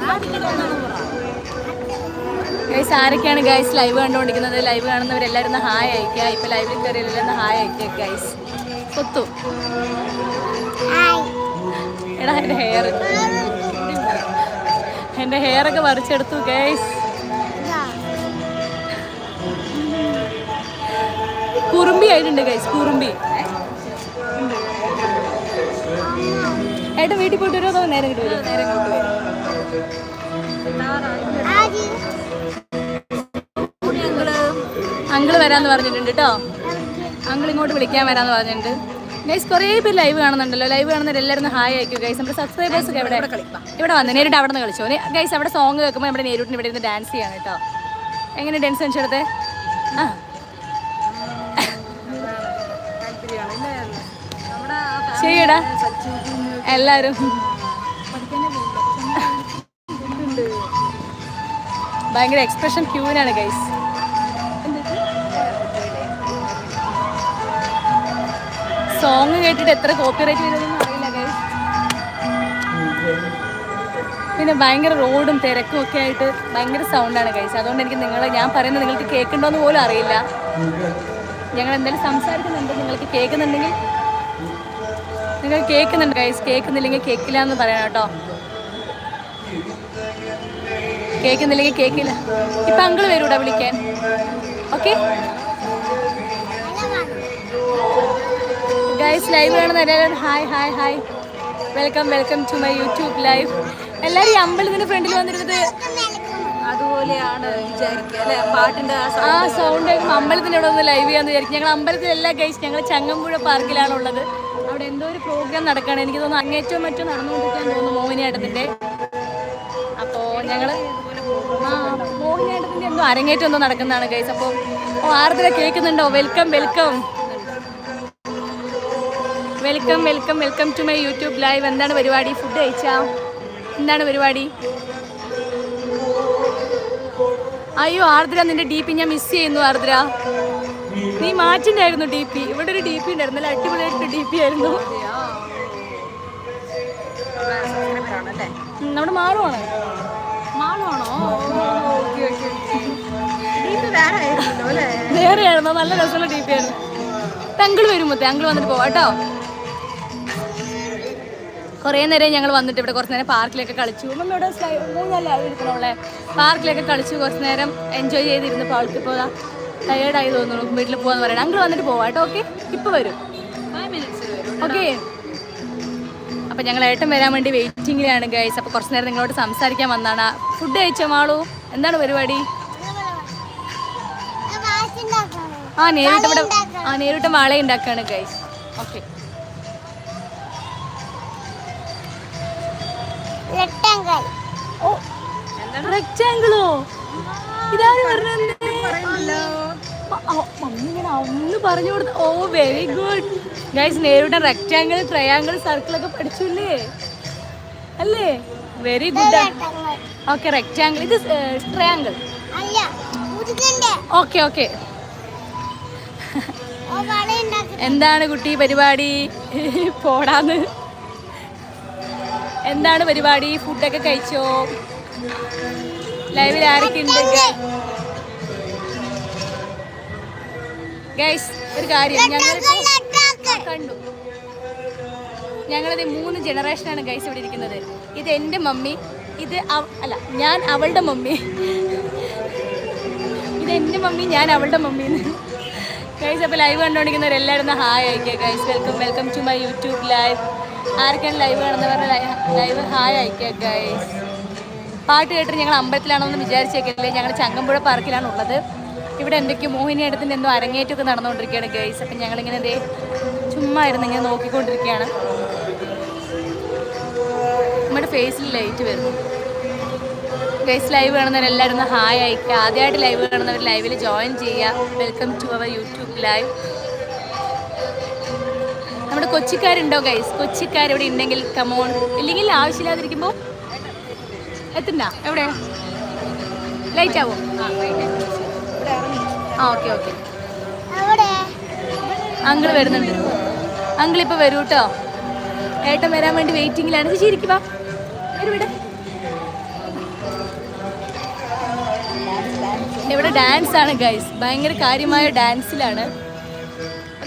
വന്നിരിക്കുന്നു ഗൈസ് ആരൊക്കെയാണ് ഗൈസ് ലൈവ് കണ്ടുകൊണ്ടിരിക്കുന്നത്? ലൈവ് കാണുന്നവരെല്ലാവരും ഒന്ന് ഹായ് അയക്കുക. ഇപ്പൊ ലൈവിൽ കയറി എല്ലാവരും ഹായ് അയക്കുക ഗൈസ് കൊത്തു. എടാ എന്റെ ഹെയർ എന്റെ ഹെയർ ഒക്കെ പറിച്ചെടുത്തു ഗൈസ് കുറുമ്പി ആയിട്ടുണ്ട് ഗൈസ് കുറുമ്പി. ഏട്ടാ വീട്ടിൽ പോയിട്ട് വരുമോ നേരം കിട്ടുമോ നേരെ കിട്ടുമോ അങ്കിൾ വരാന്ന് പറഞ്ഞിട്ടുണ്ട് കേട്ടോ അങ്കിൾ ഇങ്ങോട്ട് വിളിക്കാൻ വരാന്ന് പറഞ്ഞിട്ടുണ്ട്. ഗൈസ് കുറേ പേര് ലൈവ് കാണുന്നുണ്ടല്ലോ. ലൈവ് കാണുന്നവർ എല്ലാവരും ഹായ് അയക്കും ഗൈസ് നമ്മുടെ സബ്സ്ക്രൈബേഴ്സ് ഒക്കെ എവിടെ? ഇവിടെ വന്ന്? നേരിട്ട് അവിടെ നിന്ന് കളിച്ചു? ഗൈസ് അവിടെ സോങ് കേൾക്കുമ്പോൾ നമ്മുടെ നേരിട്ടിന് ഇവിടെ ഇരുന്ന് ഡാൻസ് ചെയ്യാണ് കേട്ടോ എങ്ങനെ ഡാൻസ് കളിച്ചെടുത്തേ ആ. ചെയ്യടാ. എല്ലാവരും ഭയങ്കര എക്സ്പ്രഷൻ ക്യൂനാണ് ഗൈസ് സോങ് കേട്ടിട്ട് എത്ര കോപ്പിറൈറ്റ് ചെയ്തതെന്ന് അറിയില്ല ഗൈസ് പിന്നെ ഭയങ്കര റോഡും തിരക്കും ഒക്കെ ആയിട്ട് ഭയങ്കര സൗണ്ടാണ് കഴിച്ചത് അതുകൊണ്ട് എനിക്ക് നിങ്ങൾ ഞാൻ പറയുന്നത് നിങ്ങൾക്ക് കേൾക്കണ്ടോന്ന് പോലും അറിയില്ല. ഞങ്ങൾ എന്തായാലും സംസാരിക്കുന്നുണ്ട്. നിങ്ങൾക്ക് കേൾക്കുന്നുണ്ടെങ്കിൽ നിങ്ങൾ കേൾക്കുന്നുണ്ട് കൈസ് കേൾക്കുന്നില്ലെങ്കിൽ കേൾക്കില്ല എന്ന് പറയണം കേട്ടോ. കേൾക്കുന്നില്ലെങ്കിൽ കേൾക്കില്ല. ഇപ്പൊ അങ്കിൾ വരൂടാ വിളിക്കാൻ. ഓക്കെ ഗൈസ് ലൈവ് കാണുന്ന എല്ലാവരും hi hi hi welcome welcome to my YouTube live എല്ലാവരും ഈ അമ്പലത്തിന്റെ ഫ്രണ്ടിൽ വന്നിരുന്നത് അതുപോലെയാണ് വിചാരിക്കുക അല്ലേ? പാട്ടിന്റെ ആ സൗണ്ട് അമ്പലത്തിന്റെ അവിടെ ഒന്ന് ലൈവ് ചെയ്യാന്ന് വിചാരിക്കും. ഞങ്ങൾ അമ്പലത്തിലല്ല ഗൈസ് ഞങ്ങൾ ചങ്ങമ്പുഴ പാർക്കിലാണ് ഉള്ളത് അവിടെ എന്തോ ഒരു പ്രോഗ്രാം നടക്കുകയാണ്. എനിക്ക് തോന്നുന്നു അങ്ങേറ്റവും മറ്റോ നടന്നുകൊണ്ടിരിക്കാൻ തോന്നുന്നു മോഹിനിയാട്ടത്തിന്റെ. അപ്പോൾ ഞങ്ങൾ ആ മോഹിനിയാട്ടത്തിന്റെ എന്തോ അരങ്ങേറ്റം എന്തോ നടക്കുന്നതാണ് ഗൈസ് അപ്പോൾ ഓ ആർദ്ര കേൾക്കുന്നുണ്ടോ? Welcome welcome welcome welcome welcome to my YouTube live എന്താണ് പരിപാടി? ഫുഡ് കഴിച്ചാ? എന്താണ് പരിപാടി? അയ്യോ ആർദ്ര നിന്റെ ഡി പി ഞാൻ മിസ് ചെയ്യുന്നു ആർദ്ര. നീ മാറ്റിണ്ടായിരുന്നു ഡി പി ഇവിടെ ഒരു ഡി പി ഉണ്ടായിരുന്നു. നല്ല അടിപൊളിയായിട്ട് ഡി പി ആയിരുന്നു. നമ്മുടെ മാളുവാണോ ഇത് വേറെ ആയിരുന്നു. നല്ല രസമുള്ള ഡി പി ആയിരുന്നു. തങ്കൾ വരും മുത്തേ. അങ്കിൾ വന്നിട്ട് പോവാം കേട്ടോ. കുറേ നേരം ഞങ്ങൾ വന്നിട്ട് ഇവിടെ കുറച്ച് നേരം പാർക്കിലൊക്കെ കളിച്ചു. മമ്മി ഇവിടെ മൂന്നല്ല പാർക്കിലൊക്കെ കളിച്ചു കുറച്ച് നേരം എൻജോയ് ചെയ്തിരുന്നപ്പോൾ അവൾക്ക് ഇപ്പോൾ ടയേർഡായി തോന്നുന്നു. വീട്ടിൽ പോകാന്ന് പറയണം. അങ്കിൾ വന്നിട്ട് പോവാം കേട്ടോ. ഓക്കെ ഇപ്പോൾ വരും. ഫൈവ് മിനിറ്റ്സ് വരും. ഓക്കെ അപ്പം ഞങ്ങൾ ഏട്ടൻ വരാൻ വേണ്ടി വെയിറ്റിങ്ങിലാണ് ഗൈസ് അപ്പോൾ കുറച്ച് നേരം നിങ്ങളോട് സംസാരിക്കാൻ വന്നാണ്. ഫുഡ് കഴിച്ചോ മാളു? എന്താണ് പരിപാടി? ആ നേരിട്ട് ഇവിടെ ആ നേരിട്ട് മാള ഉണ്ടാക്കുകയാണ് ഗൈസ് ഓക്കെ പറയുന്നല്ലോ മമ്മി ഇങ്ങനെ ഒന്ന് പറഞ്ഞു കൊടുത്ത ഓ വെരി ഗുഡ് ഗൈസ് നേരിട്ട് റെക്ടാങ്കിൾ ട്രയാങ്കിൾ സർക്കിൾ ഒക്കെ പഠിച്ചില്ലേ? അല്ലേ? വെരി ഗുഡ് ഓക്കെ റെക്റ്റാങ്കിൾ ഇത് ട്രയാങ്കിൾ ഓക്കെ ഓക്കെ എന്താണ് കുട്ടി പരിപാടി? പോടാന്ന്. എന്താണ് പരിപാടി? ഫുഡൊക്കെ കഴിച്ചോ? ലൈവിൽ ആരൊക്കെ ഉണ്ട് ഗൈസ് ഒരു കാര്യം. ഞങ്ങൾ കണ്ടു. ഞങ്ങളത് മൂന്ന് ജനറേഷനാണ് ഗൈസ് ഇവിടെ ഇരിക്കുന്നത്. ഇത് എന്റെ മമ്മി ഇത് അല്ല ഞാൻ അവളുടെ മമ്മി. ഇത് എന്റെ മമ്മി ഞാൻ അവളുടെ മമ്മി. ഗൈസ് അപ്പോൾ ലൈവ് കണ്ടുകൊണ്ടിരിക്കുന്നവർ എല്ലാവരും ഹായ് അയക്കുക guys welcome welcome to my YouTube live ആർക്കാണ് ലൈവ് കാണുന്നവരുടെ ലൈവ് ഹായ് അയക്കുക ഗൈസ് പാട്ട് കേട്ടിട്ട് ഞങ്ങൾ അമ്പലത്തിലാണെന്ന് വിചാരിച്ചേക്കില്ലേ? ഞങ്ങൾ ചങ്ങമ്പുഴ പാർക്കിലാണ് ഉള്ളത്. ഇവിടെ എന്തൊക്കെയോ മോഹിനിയടത്തിന്റെ എന്തോ അരങ്ങേറ്റമൊക്കെ നടന്നുകൊണ്ടിരിക്കുകയാണ് ഗൈസ് അപ്പം ഞങ്ങളിങ്ങനെ ദേ ചുമ്മാ ഇരുന്ന് ഇങ്ങനെ നോക്കിക്കൊണ്ടിരിക്കുകയാണ്. നമ്മുടെ ഫേസിൽ ലൈറ്റ് വരുന്നു. ഗൈസ് ലൈവ് കാണുന്നവരെല്ലാവരും ഒന്ന് ഹായ് അയക്കുക. ആദ്യമായിട്ട് ലൈവ് കാണുന്നവർ ലൈവിൽ ജോയിൻ ചെയ്യുക. Welcome to our YouTube live നമ്മുടെ കൊച്ചിക്കാരുണ്ടോ ഗൈസ് കൊച്ചിക്കാർ ഇവിടെ ഉണ്ടെങ്കിൽ കമോൺ ഇല്ലെങ്കിൽ ആവശ്യമില്ലാതിരിക്കുമ്പോൾ എത്തണ്ട. എവിടെ? ലൈറ്റ് ആവും? ആ ഓക്കെ ഓക്കെ അങ്കിൾ വരുന്നുണ്ട്. അങ്കിൾ ഇപ്പോൾ വരൂ കേട്ടോ ഏട്ടൻ വരാൻ വേണ്ടി വെയിറ്റിങ്ങിലാണ് ശരിക്കും വാ. ഇവിടെ. ഡാൻസ് ആണ് ഗൈസ് ഭയങ്കര കാര്യമായ ഡാൻസിലാണ്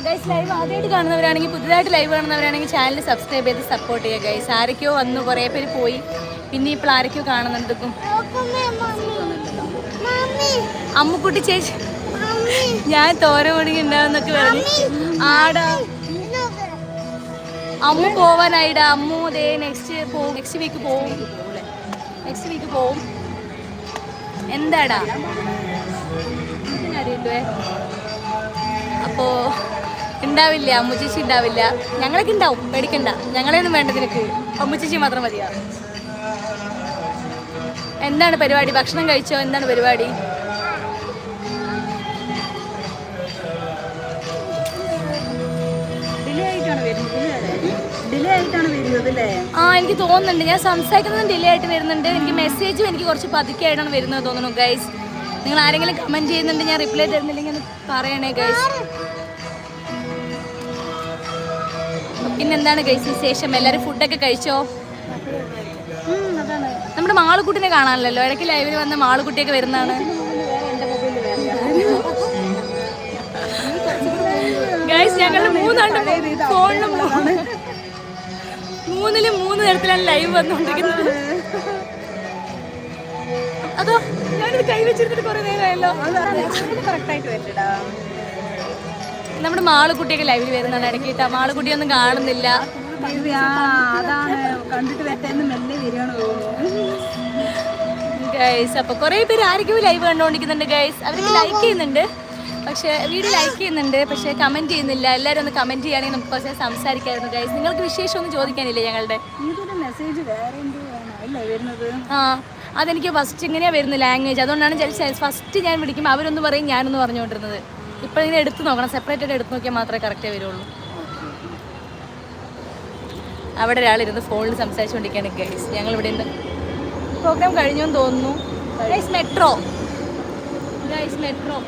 ഗൈസ് ലൈവ് ആദ്യമായിട്ട് കാണുന്നവരാണെങ്കിൽ പുതിയതായിട്ട് ലൈവ് കാണുന്നവരാണെങ്കിൽ ചാനൽ സബ്സ്ക്രൈബ് ചെയ്ത് സപ്പോർട്ട് ചെയ്യുക ഗൈസ് ആരൊക്കെയോ വന്നു കുറേ പേര് പോയി. പിന്നെ ഇപ്പോൾ ആരൊക്കെയോ കാണുന്നുണ്ടെക്കും അമ്മുക്കുട്ടി ചേച്ചി. ഞാൻ തോര മണിക്ക് ഉണ്ടാവുന്നൊക്കെ പറഞ്ഞു. ആടാ. അമ്മു പോവാനായിടാ. അമ്മു ദേ നെക്സ്റ്റ് പോവും നെക്സ്റ്റ് വീക്ക് പോവും. നെക്സ്റ്റ് വീക്ക് പോവും. എന്താടാ? അറിയില്ലേ? അപ്പോ ഉണ്ടാവില്ല അമ്മുച്ചേച്ചി ഉണ്ടാവില്ല. ഞങ്ങളൊക്കെ ഉണ്ടാവും പേടിക്കണ്ട. ഞങ്ങളെയൊന്നും വേണ്ട നിനക്ക്. അമ്മുച്ചേച്ചി മാത്രം മതിയാ? എന്താണ് പരിപാടി? ഭക്ഷണം കഴിച്ചോ? എന്താണ് പരിപാടി? ആ എനിക്ക് തോന്നുന്നുണ്ട്. ഞാൻ സംസാരിക്കുന്നതും ഡിലേ ആയിട്ട് വരുന്നുണ്ട്. എനിക്ക് മെസ്സേജും എനിക്ക് കുറച്ച് പതുക്കെ ആയിട്ടാണ് വരുന്നത് തോന്നുന്നു ഗൈസ് നിങ്ങൾ ആരെങ്കിലും കമന്റ് ചെയ്യുന്നുണ്ട് ഞാൻ റിപ്ലൈ തരുന്നില്ലെങ്കിൽ പറയണേ ഗൈസ് പിന്നെന്താണ് കഴിച്ചതിന് വിശേഷം? എല്ലാവരും ഫുഡൊക്കെ കഴിച്ചോ? നമ്മുടെ മാളുകുട്ടിനെ കാണാനല്ലോ ഇടയ്ക്ക് ലൈവിൽ വന്ന മാളുകുട്ടിയൊക്കെ വരുന്നതാണ്. ഫോണിലും മൂന്നിലും മൂന്ന് തരത്തിലാണ് ലൈവ് വന്നുകൊണ്ടിരിക്കുന്നത്. അതോ ഞാനിത് കൈവച്ചിരുന്നിട്ട് കുറെ നേരമായല്ലോ? കറക്റ്റായിട്ട് വരില്ലടാ നമ്മുടെ മാളുകുട്ടിയൊക്കെ ലൈവിൽ വരുന്നതാണ് ഇടയ്ക്ക് മാളുകുട്ടി മാളുകുട്ടിയൊന്നും കാണുന്നില്ല. ഗൈസ് അപ്പൊ കുറെ പേര് ആരെങ്കിലും ലൈവ് കണ്ടുകൊണ്ടിരിക്കുന്നുണ്ട് ഗൈസ് അവർക്ക് ലൈക്ക് ചെയ്യുന്നുണ്ട്. പക്ഷേ വീഡിയോ ലൈക്ക് ചെയ്യുന്നുണ്ട് പക്ഷേ കമന്റ് ചെയ്യുന്നില്ല. എല്ലാവരും ഒന്ന് കമന്റ് ചെയ്യുകയാണെങ്കിൽ നമുക്ക് കുറച്ച് സംസാരിക്കായിരുന്നു ഗൈസ് നിങ്ങൾക്ക് വിശേഷം ഒന്നും ചോദിക്കാനില്ലേ ഞങ്ങളുടെ? ആ അതെനിക്ക് ഫസ്റ്റ് ഇങ്ങനെയാ വരുന്നത് ലാംഗ്വേജ് അതുകൊണ്ടാണ് ഫസ്റ്റ് ഞാൻ വിളിക്കുമ്പോൾ അവരൊന്ന് പറയും ഞാനൊന്ന് പറഞ്ഞുകൊണ്ടിരുന്നത്. ഇപ്പോൾ ഇങ്ങനെ എടുത്ത് നോക്കണം. സെപ്പറേറ്റ് ആയിട്ട് എടുത്ത് നോക്കിയാൽ മാത്രമേ കറക്റ്റേ വരുള്ളൂ. അവിടെ ഒരാളിരുന്ന് ഫോണിൽ സംസാരിച്ചുകൊണ്ടിരിക്കുകയാണ് ഗൈസ് ഞങ്ങൾ ഇവിടെ ഉണ്ട് പ്രോഗ്രാം കഴിഞ്ഞു എന്ന് തോന്നുന്നു. Guys metro guys metro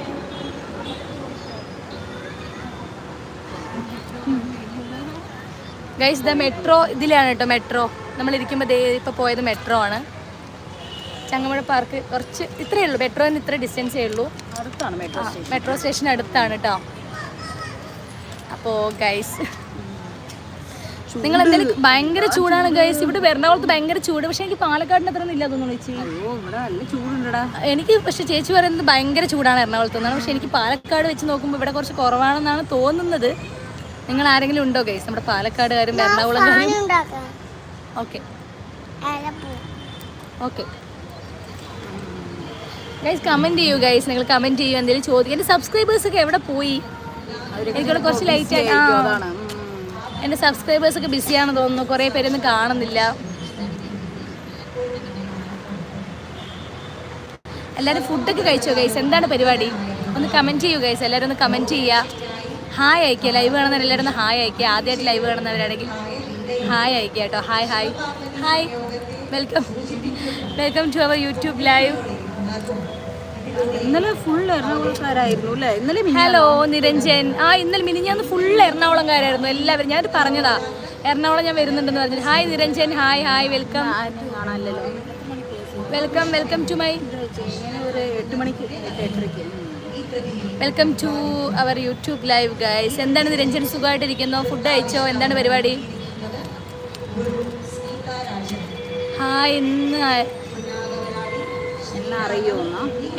guys the metro ഇതിലാണ് കേട്ടോ മെട്രോ നമ്മൾ നമ്മളിരിക്കുമ്പോൾ ദേ ഇപ്പോൾ പോയത് മെട്രോ ആണ്. ചങ്ങമ്പുഴ പാർക്ക് കുറച്ച് ഇത്രയേ ഉള്ളൂ. മെട്രോന്ന് ഇത്ര ഡിസ്റ്റൻസേ ഉള്ളൂ. മെട്രോ മെട്രോ സ്റ്റേഷൻ അടുത്താണ് കേട്ടോ അപ്പോ ഗൈസ് നിങ്ങൾ എന്തെങ്കിലും ഭയങ്കര ചൂടാണ് ഗൈസ് ഇവിടെ എറണാകുളത്ത് ഭയങ്കര ചൂട്. പക്ഷെ എനിക്ക് പാലക്കാടിന് അത്ര ഇല്ല തോന്നുന്നു ചേച്ചി. അയ്യോ ഇവിടെ നല്ല ചൂടുണ്ടടാ. എനിക്ക് പക്ഷെ ചേച്ചി പറയുന്നത് ഭയങ്കര ചൂടാണ് എറണാകുളത്ത് എന്നാണ് പക്ഷെ എനിക്ക് പാലക്കാട് വെച്ച് നോക്കുമ്പോൾ ഇവിടെ കുറച്ച് കുറവാണെന്നാണ് തോന്നുന്നത്. നിങ്ങൾ ആരെങ്കിലും ഉണ്ടോ ഗൈസ് നമ്മുടെ പാലക്കാടുകാരും എറണാകുളംകാരും? ഓക്കെ ഓക്കെ ഗൈസ് കമന്റ് ചെയ്യൂ ഗൈസ് നിങ്ങൾ കമന്റ് ചെയ്യൂ എന്തെങ്കിലും ചോദിക്കും എന്റെ സബ്സ്ക്രൈബേഴ്സ് ഒക്കെ എവിടെ പോയി? എനിക്കുള്ള കുറച്ച് ലൈറ്റ് ആയി എന്റെ സബ്സ്ക്രൈബേഴ്സ് ഒക്കെ ബിസിയാണെന്ന് തോന്നുന്നു. കുറേ പേരൊന്നും കാണുന്നില്ല. എല്ലാവരും ഫുഡൊക്കെ കഴിച്ചോ ഗൈസ് എന്താണ് പരിപാടി? ഒന്ന് കമന്റ് ചെയ്യൂ ഗൈസ് എല്ലാവരും ഒന്ന് കമന്റ് ചെയ്യുക ഹായ് അയക്കുക ലൈവ് കാണുന്നവർ എല്ലാവരും ഒന്ന് ഹായ് അയക്കുക ആദ്യമായിട്ട് ലൈവ് കാണുന്നവരാണെങ്കിൽ ഹായ് അയക്കുക കേട്ടോ. Hi hi hi welcome welcome to our YouTube live ഇന്നലെ ഫുൾ അല്ലേ? ഇന്നലെ ഹലോ നിരഞ്ജൻ. ആ ഇന്നലെ മിനിഞ്ഞാന്ന് ഫുൾ എറണാകുളംകാരായിരുന്നു. എല്ലാവരും ഞാൻ പറഞ്ഞതാ. എറണാകുളം ഞാൻ വരുന്നുണ്ടെന്ന് പറഞ്ഞു hi Niranjan. Hi hi welcome കാണാനല്ലോ welcome welcome to my ഒരു എട്ട് മണിക്ക് എട്ടരയ്ക്ക്. Welcome to our YouTube live guys എന്താണ് നിരഞ്ജൻ? സുഖമായിട്ടിരിക്കുന്നോ? ഫുഡ് അയച്ചോ എന്താണ് പരിപാടി? ഹായ് ഇന്ന്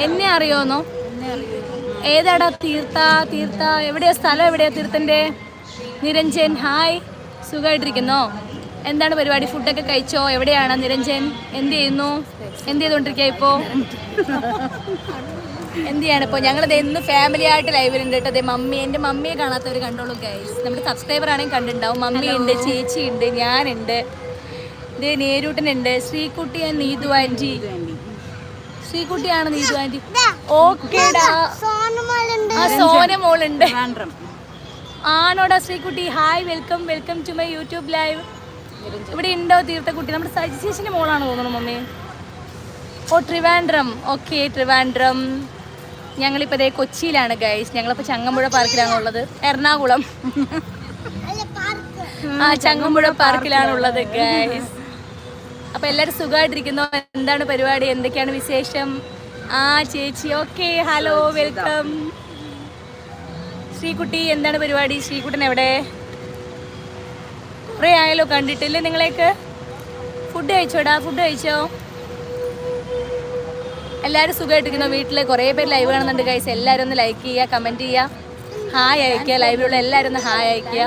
എന്നെ അറിയോന്നോ അറിയോ ഏതാടാ തീർത്ത തീർത്ത എവിടെയാ സ്ഥലം എവിടെയാ തീർത്ഥന്റെ നിരഞ്ജൻ ഹായ്. സുഖമായിട്ടിരിക്കുന്നോ? എന്താണ് പരിപാടി? ഫുഡൊക്കെ കഴിച്ചോ? എവിടെയാണ് നിരഞ്ജൻ? എന്ത് ചെയ്യുന്നു? എന്ത് ചെയ്തോണ്ടിരിക്കുക ഇപ്പോ? എന്ത് ചെയ്യാണ് ഇപ്പോൾ ഞങ്ങൾ ഇന്ന് ഫാമിലി ആയിട്ട് ലൈവിലുണ്ട് കേട്ടോ. അതെ മമ്മി എന്റെ മമ്മിയെ കാണാത്തവർ കണ്ടോളൂ ഗൈസ് നമ്മുടെ സബ്സ്ക്രൈബർ ആണെങ്കിൽ കണ്ടിട്ടുണ്ടാവും. മമ്മി ഉണ്ട് ചേച്ചി ഉണ്ട് ഞാനുണ്ട്. ഇത് നേരൂട്ടനുണ്ട് ശ്രീകുട്ടി ആൻഡ് നീതു ആന്റി ശ്രീകുട്ടിയാണ് നീതു ആന്റി ഓക്കേടാ. ആ സോന മോളുണ്ട്. ആണോടാ Sreekutty? Hi welcome welcome to my YouTube live ഇവിടെ ഉണ്ടോ തീർത്ഥക്കുട്ടി? നമ്മുടെ സജി ചേച്ചിന്റെ മോളാണ് തോന്നുന്നു മമ്മി. ഓ ട്രിവാൻഡ്രം. ഓക്കെ ട്രിവാൻഡ്രം. ഞങ്ങളിപ്പോൾ ദേ കൊച്ചിയിലാണ് ഗൈസ് ഞങ്ങളിപ്പോൾ ചങ്ങമ്പുഴ പാർക്കിലാണ് ഉള്ളത്. എറണാകുളം. ആ ചങ്ങമ്പുഴ പാർക്കിലാണ് ഉള്ളത് ഗൈസ് അപ്പോൾ എല്ലാവരും സുഖമായിട്ടിരിക്കുന്നു. എന്താണ് പരിപാടി? എന്തൊക്കെയാണ് വിശേഷം? ആ ചേച്ചി ഓക്കെ ഹലോ വെൽക്കം ശ്രീകുട്ടി എന്താണ് പരിപാടി? ശ്രീകുട്ടൻ എവിടെ? കുറേ ആയാലോ കണ്ടിട്ടില്ലേ നിങ്ങളേക്ക് ഫുഡ് കഴിച്ചോടാ ഫുഡ് കഴിച്ചോ? എല്ലാവരും സുഖമായിട്ടിരിക്കുന്നു. വീട്ടിൽ കുറേ പേര് ലൈവ് കാണുന്നുണ്ട് ഗൈസ് എല്ലാരും ഒന്ന് ലൈക്ക് ചെയ്യുക കമന്റ് ചെയ്യുക. ഹായ് അയക്കുക ലൈവിലുള്ള എല്ലാരും ഒന്ന് ഹായ് അയക്കുക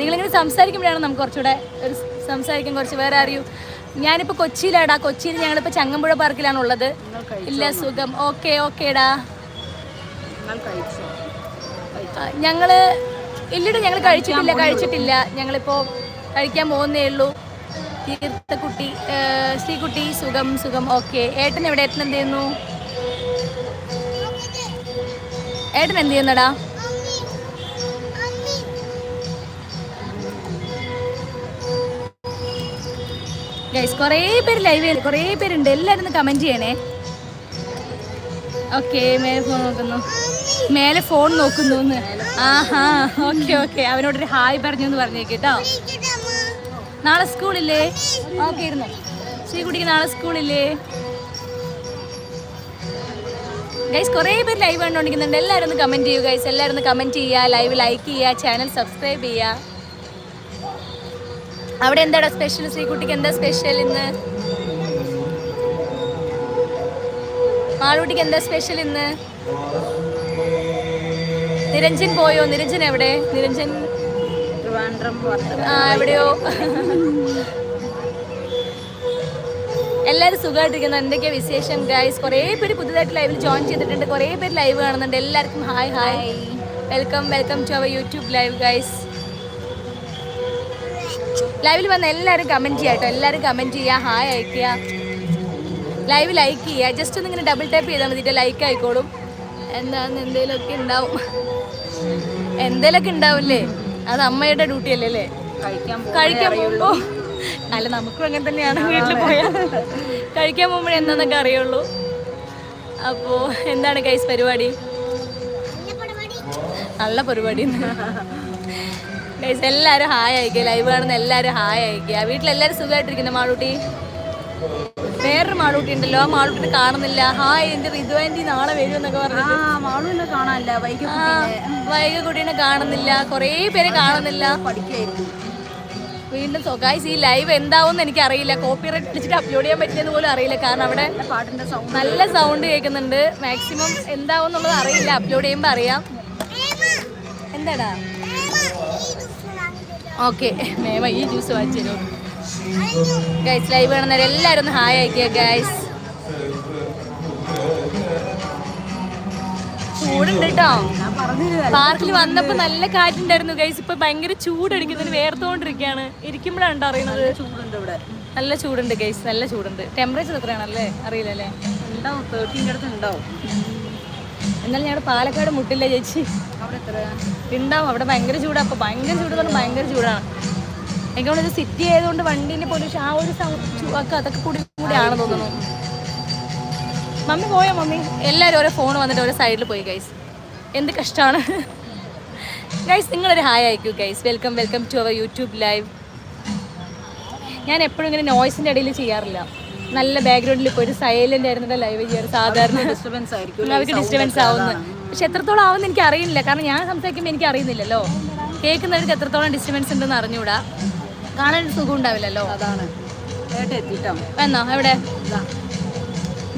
നിങ്ങളിങ്ങനെ സംസാരിക്കുമ്പോഴാണ് നമുക്ക് കുറച്ചുകൂടെ ഒരു സംസാരിക്കാൻ കുറച്ച് വേറെ അറിയൂ ഞാനിപ്പോൾ കൊച്ചിയിലാടാ. കൊച്ചിയിൽ ഞങ്ങളിപ്പോൾ ചങ്ങമ്പുഴ പാർക്കിലാണ് ഉള്ളത് ഇല്ല സുഖം. ഓക്കെ ഓക്കേടാ. ഞങ്ങൾ ഇല്ലട ഞങ്ങൾ കഴിച്ചിട്ടില്ല കഴിച്ചിട്ടില്ല. ഞങ്ങളിപ്പോൾ കഴിക്കാൻ പോകുന്നേ ഉള്ളൂ. തീർത്ഥക്കുട്ടി ശ്രീകുട്ടി സുഖം സുഖം. ഓക്കെ. ഏട്ടൻ എവിടെ? ഏട്ടൻ എന്ത് ചെയ്യുന്നു? ഏട്ടൻ എന്ത് ചെയ്യുന്നടാ? ഗൈസ് കുറേ പേര് ലൈവ് ചെയ്തു കുറേ പേരുണ്ട്. എല്ലാവരും ഒന്ന് കമന്റ് ചെയ്യണേ. ഓക്കെ മേലെ ഫോൺ നോക്കുന്നു. മേലെ ഫോൺ നോക്കുന്നു എന്ന്. ആഹാ ഓക്കെ ഓക്കെ അവനോടൊരു ഹായ് പറഞ്ഞു എന്ന് പറഞ്ഞേക്ക് കേട്ടോ. നാളെ സ്കൂളില്ലേ ഓക്കെ ഇരുന്നു. ശ്രീകുട്ടിക്ക് നാളെ സ്കൂളില്ലേ ഗൈസ് കുറേ പേര് ലൈവ് കണ്ടുകൊണ്ടിരിക്കുന്നുണ്ട് എല്ലാവരും ഒന്ന് കമന്റ് ചെയ്യൂ ഗൈസ് എല്ലാവരും ഒന്ന് കമന്റ് ചെയ്യുക ലൈവ് ലൈക്ക് ചെയ്യുക ചാനൽ സബ്സ്ക്രൈബ് ചെയ്യുക. അവിടെ എന്താടാ സ്പെഷ്യൽ ശ്രീകുട്ടിക്ക് എന്താ സ്പെഷ്യൽ ഇന്ന്? മാളൂട്ടിക്ക് എന്താ സ്പെഷ്യൽ ഇന്ന്? നിരഞ്ജൻ പോയോ? നിരഞ്ജൻ എവിടെ? നിരഞ്ജൻ? ആ എവിടെയോ? എല്ലാവരും സുഖമായിട്ടിരിക്കുന്നു. എന്തൊക്കെയാ വിശേഷം ഗൈസ് കുറേ പേര് പുതുതായിട്ട് ലൈവിൽ ജോയിൻ ചെയ്തിട്ടുണ്ട്. കുറേ പേര് ലൈവ് കാണുന്നുണ്ട്. എല്ലാവർക്കും hi hi. Welcome welcome to our YouTube live guys ലൈവിൽ വന്ന എല്ലാവരും കമന്റ് ചെയ്യാം കേട്ടോ എല്ലാവരും കമന്റ് ചെയ്യുക ഹായ് അയക്കുക ലൈവ് ലൈക്ക് ചെയ്യുക. ജസ്റ്റ് ഒന്ന് ഇങ്ങനെ ഡബിൾ ടാപ്പ് ചെയ്താൽ മതിയിട്ട് ലൈക്ക് ആയിക്കോളും. എന്താന്ന് എന്തേലൊക്കെ ഉണ്ടാവും എന്തേലൊക്കെ ഉണ്ടാവില്ലേ അത് അമ്മയുടെ ഡ്യൂട്ടി അല്ലേ അല്ലേ? കഴിക്കാൻ പോകുമ്പോ അല്ല നമുക്കും അങ്ങനെ തന്നെയാണ് വീട്ടിൽ പോയാൽ കഴിക്കാൻ പോകുമ്പോഴേ എന്താന്നൊക്കെ അറിയുള്ളൂ. അപ്പോ എന്താണ് കൈസ് പരിപാടി? നല്ല പരിപാടി. ഗൈസ് എല്ലാവരും ഹായ് അയക്കുക ലൈവ് കാണുന്ന എല്ലാവരും ഹായ് അയക്കുക വീട്ടിലെല്ലാവരും സുഖമായിട്ടിരിക്കുന്നു മാളൂട്ടി? വേറൊരു മാളൂട്ടി ഉണ്ടല്ലോ. ആ മാളൂട്ടിനെ കാണുന്നില്ല. ഹായ് എന്റെ ഋതുവാന്റി നാളെ വരും എന്നൊക്കെ പറഞ്ഞു ആ മാളുവിനെ കാണാനില്ല. വൈകി ആ വൈക കുട്ടീനെ കാണുന്നില്ല. കുറേ പേര് കാണുന്നില്ല. വീണ്ടും സ്വകാശ് ഈ ലൈവ് എന്താവും എനിക്ക് അറിയില്ല കോപ്പി റൈറ്റ് അടിച്ചിട്ട് അപ്ലോഡ് ചെയ്യാൻ പറ്റിയെന്ന് പോലും അറിയില്ല. കാരണം അവിടെ പാട്ടിന്റെ സൗണ്ട് നല്ല സൗണ്ട് കേൾക്കുന്നുണ്ട്. മാക്സിമം എന്താവും എന്നുള്ളത് അറിയില്ല. അപ്ലോഡ് ചെയ്യുമ്പോൾ അറിയാം. എന്താടാ? ഓക്കെ മേമ ഈ ജ്യൂസ് വാങ്ങിച്ചു തരുമോ ഗൈസ് ലൈവ് കാണുന്നവർ എല്ലാവരും ഒന്ന് ഹായ് അയക്കുക ഗൈസ് ചൂടുണ്ട് കേട്ടോ. പാർക്കിൽ വന്നപ്പോ നല്ല കാറ്റുണ്ടായിരുന്നു ഗൈസ് ഇപ്പൊ ഭയങ്കര ചൂടടിക്കുന്നതിന് വേർത്തോണ്ടിരിക്കുകയാണ് ഇരിക്കുമ്പോഴാണ് അറിയുന്നത് ചൂടുണ്ട് ഇവിടെ. നല്ല ചൂടുണ്ട് ഗൈസ് നല്ല ചൂടുണ്ട്. ടെമ്പറേച്ചർ എത്രയാണല്ലേ? അറിയില്ലല്ലേ? ഉണ്ടാവും തേർട്ടീന്റെ അടുത്ത് ഉണ്ടാവും. എന്നാലും ഞങ്ങളുടെ പാലക്കാട് മുട്ടില്ല ചേച്ചി? ഉണ്ടാവും അവിടെ ഭയങ്കര ചൂടാണ് അപ്പോൾ ഭയങ്കര ചൂട് പറഞ്ഞാൽ ഭയങ്കര ചൂടാണ് എനിക്ക് തോന്നുന്നത് സിറ്റി ആയതുകൊണ്ട് വണ്ടീന്റെ പൊല്യൂഷൻ ആ ഒരു ഒക്കെ അതൊക്കെ കൂടി കൂടിയാണ് തോന്നുന്നു. മമ്മി പോയോ മമ്മി? എല്ലാവരും ഓരോ ഫോൺ വന്നിട്ട് ഓരോ സൈഡിൽ പോയി ഗൈസ് എന്ത് കഷ്ടമാണ് ഗൈസ് നിങ്ങളൊരു hi അയക്കൂ guys welcome welcome to our YouTube live ഞാൻ എപ്പോഴും ഇങ്ങനെ നോയ്സിന്റെ ഇടയിൽ ചെയ്യാറില്ല. നല്ല ബാക്ക്ഗ്രൗണ്ടിൽ ഇപ്പോൾ ഒരു സൈലന്റ് ആയിരുന്നു ലൈവ് ചെയ്യാറ് സാധാരണ ഡിസ്റ്റർബൻസ് ആയിരിക്കും അവർക്ക് ഡിസ്റ്റർബൻസ് ആവുന്നു. പക്ഷെ എത്രത്തോളം ആവുമെന്ന് എനിക്ക് അറിയില്ല കാരണം ഞാൻ സംസാരിക്കുമ്പോൾ എനിക്ക് അറിയുന്നില്ലല്ലോ. കേൾക്കുന്നവർക്ക് എത്രത്തോളം ഡിസ്റ്റർബൻസ് ഉണ്ടെന്ന് അറിഞ്ഞുകൂടാ കാണാൻ സുഖം ഉണ്ടാവില്ലല്ലോ. അതാണ്. എന്നോ എവിടെ?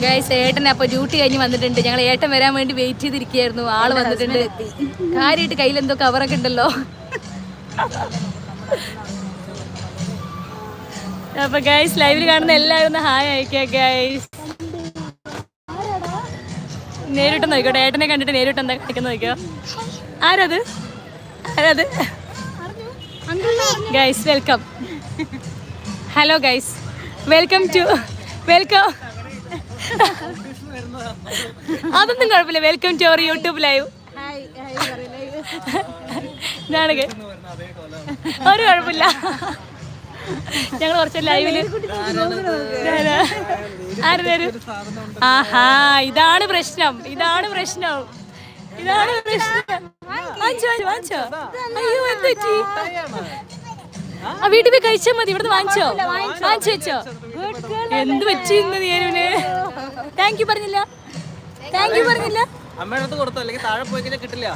ഗൈസ് ഏട്ടൻ അപ്പൊ ഡ്യൂട്ടി കഴിഞ്ഞ് വന്നിട്ടുണ്ട്. ഞങ്ങൾ ഏട്ടൻ വരാൻ വേണ്ടി വെയിറ്റ് ചെയ്തിരിക്കുകയായിരുന്നു. ആൾ വന്നിട്ടുണ്ട്. കാര്യമായിട്ട് കയ്യിൽ എന്തോ കവറൊക്കെ ഉണ്ടല്ലോ. അപ്പൊ ഗൈസ് ലൈവിൽ കാണുന്ന എല്ലാവരും ഹായ് അയക്കുക ഗൈസ് നേരിട്ട് നോക്കോ ഏട്ടനെ കണ്ടിട്ട് നേരിട്ട് എന്താ കാണിക്കുന്ന നോക്കിയോ ആരത്? ആരത്? Guys welcome hello guys welcome to welcome അതൊന്നും കുഴപ്പമില്ല. Welcome to our YouTube live ഇതാണ്. ഒരു കുഴപ്പമില്ല. ഞങ്ങൾ കുറച്ച് ലൈവിൽ ആര് ആഹാ ഇതാണ് പ്രശ്നം. ഇതാണ് പ്രശ്നം. ഇതാണ് പ്രശ്നം. വാങ്ങിച്ചോ വാങ്ങിച്ചോ അയ്യോ എന്ത് പറ്റി? ആ? വീട്ടിൽ പോയി കഴിച്ചാൽ മതി. ഇവിടുന്ന് വാങ്ങിച്ചോ? വാങ്ങിച്ചു. വെച്ചോ? എന്ത് പറ്റി ഇന്ന് നീരുവിന് താങ്ക് യു പറഞ്ഞില്ല. താങ്ക് യു പറഞ്ഞില്ല. അമ്മയുടെ അടുത്ത് കൊടുത്തോ? അല്ലെങ്കിൽ താഴെ പോയി കഴിഞ്ഞാൽ കിട്ടില്ല.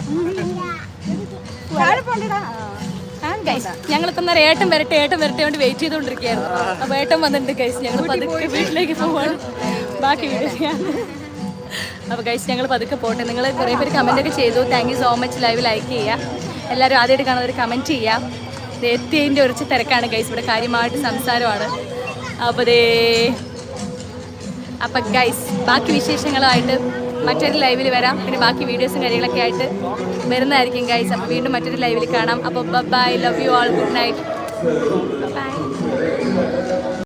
താഴെ പോണ്ടടാ ഞങ്ങൾ ഏട്ടൻ വരട്ടെ ഏട്ടൻ വരട്ടെ കൊണ്ട് വെയിറ്റ് ചെയ്തുകൊണ്ടിരിക്കുകയായിരുന്നു. അപ്പൊ ഏട്ടൻ വന്നിട്ടുണ്ട് ഗൈസ് ഞങ്ങൾ പതുക്കെ വീട്ടിലേക്ക് പോവാണ്. ബാക്കി ചെയ്യാൻ അപ്പോൾ ഗൈസ് ഞങ്ങൾ പതുക്കെ പോട്ടെ. നിങ്ങൾ കുറേ പേര് കമന്റ് ഒക്കെ ചെയ്തു. Thank you so much live like ചെയ്യുക. എല്ലാവരും ആദ്യമായിട്ട് കാണുന്നവർ കമന്റ് ചെയ്യുക. എത്തിയതിന്റെ ഒരു തിരക്കാണ് ഗൈസ് ഇവിടെ കാര്യമായിട്ട് സംസാരമാണ്. അപ്പോൾ ദേ അപ്പം ഗൈസ് ബാക്കി വിശേഷങ്ങളുമായിട്ട് മറ്റൊരു ലൈവിൽ വരാം. പിന്നെ ബാക്കി വീഡിയോസും കാര്യങ്ങളൊക്കെ ആയിട്ട് വരുന്നതായിരിക്കും ഗൈസ് അപ്പോൾ വീണ്ടും മറ്റൊരു ലൈവിൽ കാണാം. അപ്പോൾ bye love you all good night bye